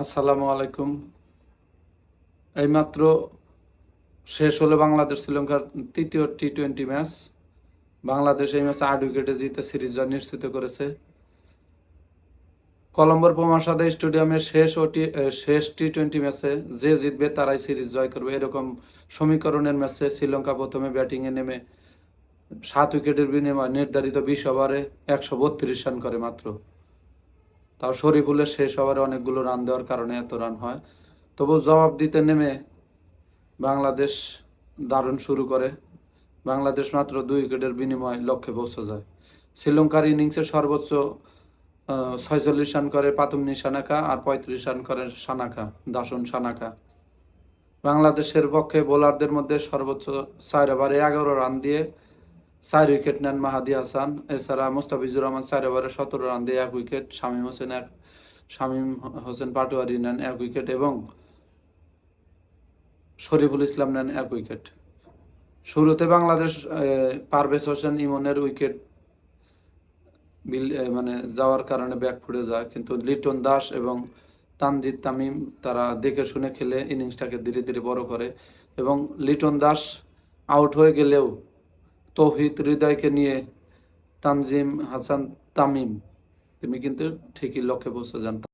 আসসালামু আলাইকুম। এইমাত্র শেষ হলো বাংলাদেশ শ্রীলঙ্কার তৃতীয় টি টোয়েন্টি ম্যাচ বাংলাদেশ এই ম্যাচে আট উইকেটে জিতে সিরিজ জয় নিশ্চিত করেছে। কলম্বোর পোমাসাদা স্টেডিয়ামের শেষ ও টি শেষ টি টোয়েন্টি ম্যাচে যে জিতবে তারাই সিরিজ জয় করবে। এরকম সমীকরণের ম্যাচে শ্রীলঙ্কা প্রথমে ব্যাটিংয়ে নেমে সাত উইকেটের বিনিময়ে নির্ধারিত বিশ ওভারে একশো বত্রিশ রান করে মাত্র। তাও শরীফুলের শেষ ওভারে অনেকগুলো রান দেওয়ার কারণে এত রান হয়। তবু জবাব দিতে নেমে বাংলাদেশ দারুণ শুরু করে। বাংলাদেশ মাত্র দুই উইকেটের বিনিময়ে লক্ষ্যে পৌঁছে যায়। শ্রীলঙ্কার ইনিংসে সর্বোচ্চ ছয়চল্লিশ রান করে পাতুমনি সানাকা আর পঁয়ত্রিশ রান করে সানাকা, দাসন সানাকা। বাংলাদেশের পক্ষে বোলারদের মধ্যে সর্বোচ্চ চার ওভারে এগারো রান দিয়ে চার উইকেট নেন মাহাদি হাসান। এছাড়া মুস্তাফিজুর রহমান চার ওভারে সতেরো রান দিয়ে এক উইকেট। শামীম হোসেন এক শামীম হোসেন পাটোয়ারি নেন এক উইকেট এবং শরীফুল ইসলাম নেন এক উইকেট। শুরুতে বাংলাদেশ পারভেজ হোসেন ইমনের উইকেট মানে যাওয়ার কারণে ব্যাক ফুটে যায়। কিন্তু লিটন দাস এবং তানজিদ তামিম তারা দেখে শুনে খেলে ইনিংসটাকে ধীরে ধীরে বড় করে এবং লিটন দাস আউট হয়ে গেলেও তৌহিদ হৃদয়কে নিয়ে তানজিম হাসান তামিম। তুমি কিন্তু ঠিকই লক্ষ্যে পৌঁছে যান।